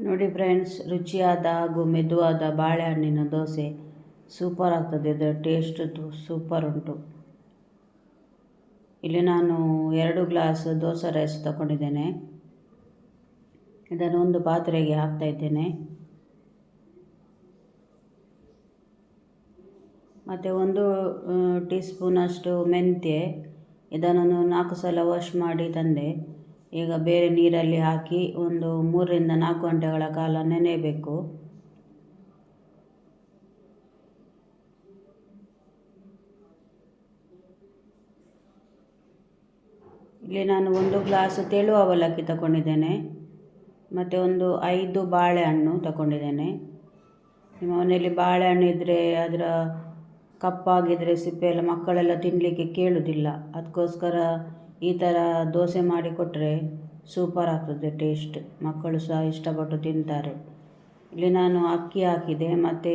ನೋಡಿ ಫ್ರೆಂಡ್ಸ್, ರುಚಿಯಾದ ಹಾಗೂ ಮೆದುವಾದ ಬಾಳೆಹಣ್ಣಿನ ದೋಸೆ. ಸೂಪರ್ ಆಗ್ತದೆ ಇದರ ಟೇಸ್ಟ್ ಸೂಪರ್ ಉಂಟು. ಇಲ್ಲಿ ನಾನು ಎರಡು ಗ್ಲಾಸ್ ದೋಸೆ ರೈಸ್ ತಗೊಂಡಿದ್ದೇನೆ ಇದನ್ನು ಒಂದು ಪಾತ್ರೆಗೆ ಹಾಕ್ತಾ ಇದ್ದೇನೆ. ಮತ್ತು ಒಂದು ಟೀ ಸ್ಪೂನಷ್ಟು ಮೆಂತ್ಯೆ. ಇದನ್ನು ನಾಲ್ಕು ಸಲ ವಾಶ್ ಮಾಡಿ ತಂದೆ. ಈಗ ಬೇರೆ ನೀರಲ್ಲಿ ಹಾಕಿ ಒಂದು ಮೂರರಿಂದ ನಾಲ್ಕು ಗಂಟೆಗಳ ಕಾಲ ನೆನೆಯಬೇಕು. ಇಲ್ಲಿ ನಾನು ಒಂದು ಗ್ಲಾಸ್ ತೆಳು ಅವಲಕ್ಕಿ ತಗೊಂಡಿದ್ದೇನೆ. ಮತ್ತು ಒಂದು ಐದು ಬಾಳೆಹಣ್ಣು ತಗೊಂಡಿದ್ದೇನೆ. ನಿಮ್ಮ ಮನೆಯಲ್ಲಿ ಬಾಳೆಹಣ್ಣು ಇದ್ದರೆ ಅದರ ಕಪ್ಪಾಗಿದ್ದರೆ ಸಿಪ್ಪೆ ಎಲ್ಲ ಮಕ್ಕಳೆಲ್ಲ ತಿನ್ನಲಿಕ್ಕೆ ಕೇಳುವುದಿಲ್ಲ ಅದಕ್ಕೋಸ್ಕರ ಈ ಥರ ದೋಸೆ ಮಾಡಿ ಕೊಟ್ಟರೆ ಸೂಪರ್ ಆಗ್ತದೆ ಟೇಸ್ಟ್ ಮಕ್ಕಳು ಸಹ ಇಷ್ಟಪಟ್ಟು ತಿಂತಾರೆ. ಇಲ್ಲಿ ನಾನು ಅಕ್ಕಿ ಹಾಕಿದೆ, ಮತ್ತು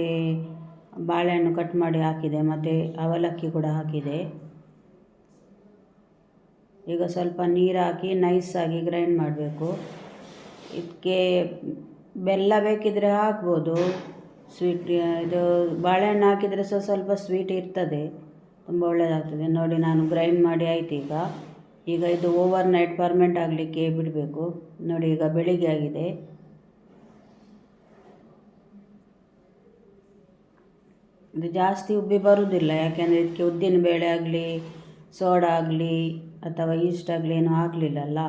ಬಾಳೆಹಣ್ಣು ಕಟ್ ಮಾಡಿ ಹಾಕಿದೆ, ಮತ್ತು ಅವಲಕ್ಕಿ ಕೂಡ ಹಾಕಿದೆ. ಈಗ ಸ್ವಲ್ಪ ನೀರು ಹಾಕಿ ನೈಸಾಗಿ ಗ್ರೈಂಡ್ ಮಾಡಬೇಕು. ಇದಕ್ಕೆ ಬೆಲ್ಲ ಬೇಕಿದ್ರೆ ಹಾಕ್ಬೋದು. ಸ್ವೀಟ್ ಇದು ಬಾಳೆಹಣ್ಣು ಹಾಕಿದರೆ ಸಹ ಸ್ವಲ್ಪ ಸ್ವೀಟ್ ಇರ್ತದೆ. ತುಂಬ ಒಳ್ಳೆಯದಾಗ್ತದೆ ನೋಡಿ, ನಾನು ಗ್ರೈಂಡ್ ಮಾಡಿ ಆಯ್ತು ಈಗ. ಈಗ ಇದು ಓವರ್ ನೈಟ್ ಪರ್ಮೆಂಟ್ ಆಗಲಿಕ್ಕೆ ಬಿಡಬೇಕು. ನೋಡಿ, ಈಗ ಬೆಳಿಗ್ಗೆ ಆಗಿದೆ. ಇದು ಜಾಸ್ತಿ ಉಬ್ಬಿ ಬರುವುದಿಲ್ಲ ಯಾಕೆಂದರೆ ಇದಕ್ಕೆ ಉದ್ದಿನ ಬೇಳೆ ಆಗಲಿ, ಸೋಡಾ ಆಗಲಿ, ಅಥವಾ ಈಸ್ಟ್ ಆಗಲಿ ಏನೂ ಆಗಲಿಲ್ಲಲ್ಲ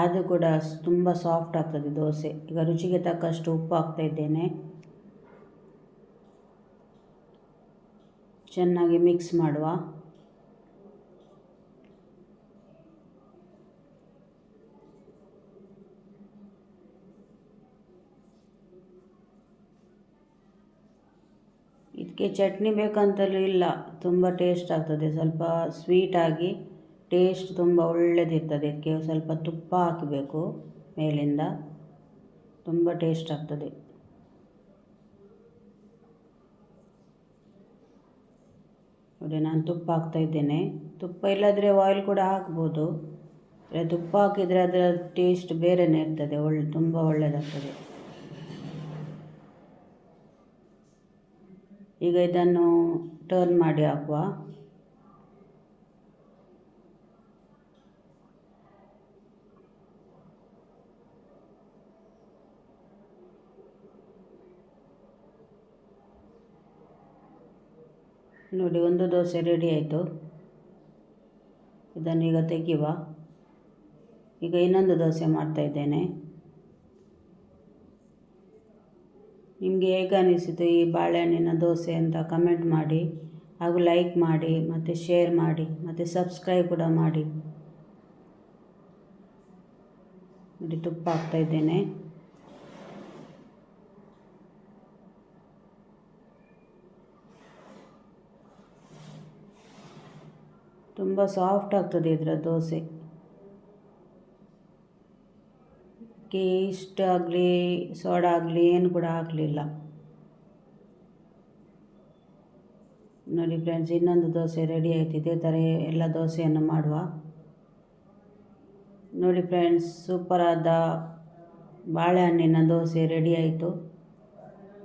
ಆದರೂ ಕೂಡ ತುಂಬ ಸಾಫ್ಟ್ ಆಗ್ತದೆ ದೋಸೆ. ಈಗ ರುಚಿಗೆ ತಕ್ಕಷ್ಟು ಉಪ್ಪು ಹಾಕ್ತಾ ಇದ್ದೇನೆ. ಚೆನ್ನಾಗಿ ಮಿಕ್ಸ್ ಮಾಡುವ. ಇದಕ್ಕೆ ಚಟ್ನಿ ಬೇಕಂತಲೂ ಇಲ್ಲ. ತುಂಬ ಟೇಸ್ಟ್ ಆಗ್ತದೆ. ಸ್ವಲ್ಪ ಸ್ವೀಟಾಗಿ ಟೇಸ್ಟ್ ತುಂಬ ಒಳ್ಳೆಯದಿರ್ತದೆ ಇದಕ್ಕೆ ಸ್ವಲ್ಪ ತುಪ್ಪ ಹಾಕಬೇಕು ಮೇಲಿಂದ. ತುಂಬ ಟೇಸ್ಟ್ ಆಗ್ತದೆ. ನೋಡಿ, ನಾನು ತುಪ್ಪ ಹಾಕ್ತಾ ಇದ್ದೇನೆ. ತುಪ್ಪ ಇಲ್ಲದ್ರೆ ಆಯಿಲ್ ಕೂಡ ಹಾಕ್ಬೋದು. ತುಪ್ಪ ಹಾಕಿದರೆ ಅದರ ಟೇಸ್ಟ್ ಬೇರೆಯೇ ಇರ್ತದೆ. ಒಳ್ಳೆ, ತುಂಬ ಒಳ್ಳೆಯದಾಗ್ತದೆ ಈಗ ಇದನ್ನು ಟರ್ನ್ ಮಾಡಿ ಹಾಕುವ. ನೋಡಿ, ಒಂದು ದೋಸೆ ರೆಡಿ ಆಯಿತು. ಇದನ್ನು ಈಗ ತೆಗೆಯುವ. ಈಗ ಇನ್ನೊಂದು ದೋಸೆ ಮಾಡ್ತಾ ಇದ್ದೇನೆ ನಿಮಗೆ ಹೇಗೆ ಅನಿಸಿತು ಈ ಬಾಳೆಹಣ್ಣಿನ ದೋಸೆ ಅಂತ ಕಮೆಂಟ್ ಮಾಡಿ, ಹಾಗೂ ಲೈಕ್ ಮಾಡಿ, ಮತ್ತು ಶೇರ್ ಮಾಡಿ, ಮತ್ತು ಸಬ್ಸ್ಕ್ರೈಬ್ ಕೂಡ ಮಾಡಿ. ನೋಡಿ ತುಪ್ಪ ಹಾಕ್ತಾಯಿದ್ದೇನೆ ತುಂಬ ಸಾಫ್ಟ್ ಆಗ್ತದೆ ಇದರ ದೋಸೆ. ಕೆ ಇಷ್ಟು ಆಗಲಿ, ಸೋಡ ಆಗಲಿ, ಏನು ಕೂಡ ಹಾಕಲಿಲ್ಲ ನೋಡಿ ಫ್ರೆಂಡ್ಸ್ ಇನ್ನೊಂದು ದೋಸೆ ರೆಡಿ ಆಯ್ತು. ಇದೇ ಥರ ಎಲ್ಲ ದೋಸೆಯನ್ನು ಮಾಡುವ. ನೋಡಿ ಫ್ರೆಂಡ್ಸ್ ಸೂಪರಾದ ಬಾಳೆಹಣ್ಣಿನ ದೋಸೆ ರೆಡಿ ಆಯಿತು.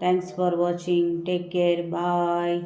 Thanks for watching take care bye